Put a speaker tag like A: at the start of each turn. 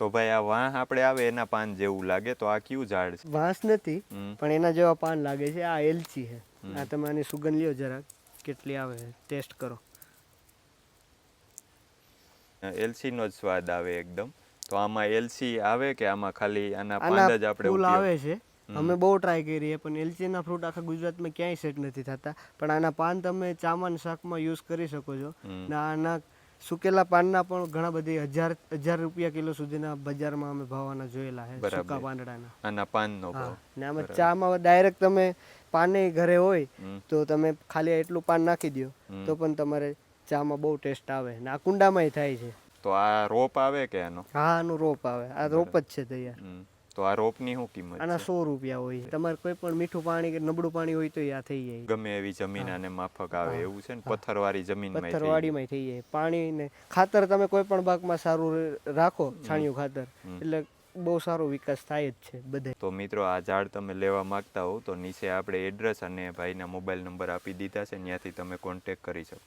A: તો ભાઈ આ વાહ આપણે આવે એના પાન જેવું લાગે તો આ કયું ઝાડ છે?
B: વાંસ નથી પણ એના જેવા પાન લાગે છે. આ એલચી છે. આ તમે આની સુગંધ લ્યો જરાક કેટલી આવે ટેસ્ટ કરો.
A: એલસી નો જ સ્વાદ આવે એકદમ. તો આમાં એલસી આવે કે આમાં ખાલી આના પાંદ જ આપણે
B: ફૂલ આવે છે. અમે બહુ ટ્રાય કરીએ પણ એલચીના ફ્રૂટ આખા ગુજરાતમાં ક્યાંય સેટ નથી થતા. પણ આના પાન તમે ચામાન શાકમાં યુઝ કરી શકો છો. ને આના સુકેલા પાનના પણ ઘણા બધી હજાર હજાર રૂપિયા કિલો સુધીના બજારમાં અમે ભાવના જોયેલા છે. સૂકા પાંદડાના.
A: આના પાનનો ભાવ.
B: ને આમાં ચામાં ડાયરેક્ટ તમે પાને ઘરે હોય તો તમે ખાલી એટલું પાન નાખી દો તો પણ તમારે ચામાં બહુ ટેસ્ટ આવે. ને આ કુંડામાંય થાય છે.
A: તો આ રોપ આવે કે આનો?
B: હા આનું રોપ આવે. આ રોપ જ છે તૈયાર.
A: તો આ રોપની શું કિંમત
B: આના સો રૂપિયા હોય. તમારે કોઈ પણ મીઠું પાણી કે નબળું પાણી હોય તો આ થઈ જાય.
A: ગમે એવી જમીન આને માફક આવે એવું છે ને? પથ્થરવાળી વાળી
B: પથ્થરવાડીમાં થઈ જાય. પાણી ને ખાતર તમે કોઈ પણ ભાગમાં સારું રાખો છાણિયું ખાતર એટલે બહુ સારો વિકાસ થાય જ છે બધે
A: તો મિત્રો આ ઝાડ તમે લેવા માંગતા હો તો નીચે આપણે એડ્રેસ અને ભાઈના મોબાઈલ નંબર આપી દીધા છે. ત્યાંથી તમે કોન્ટેક્ટ કરી શકો.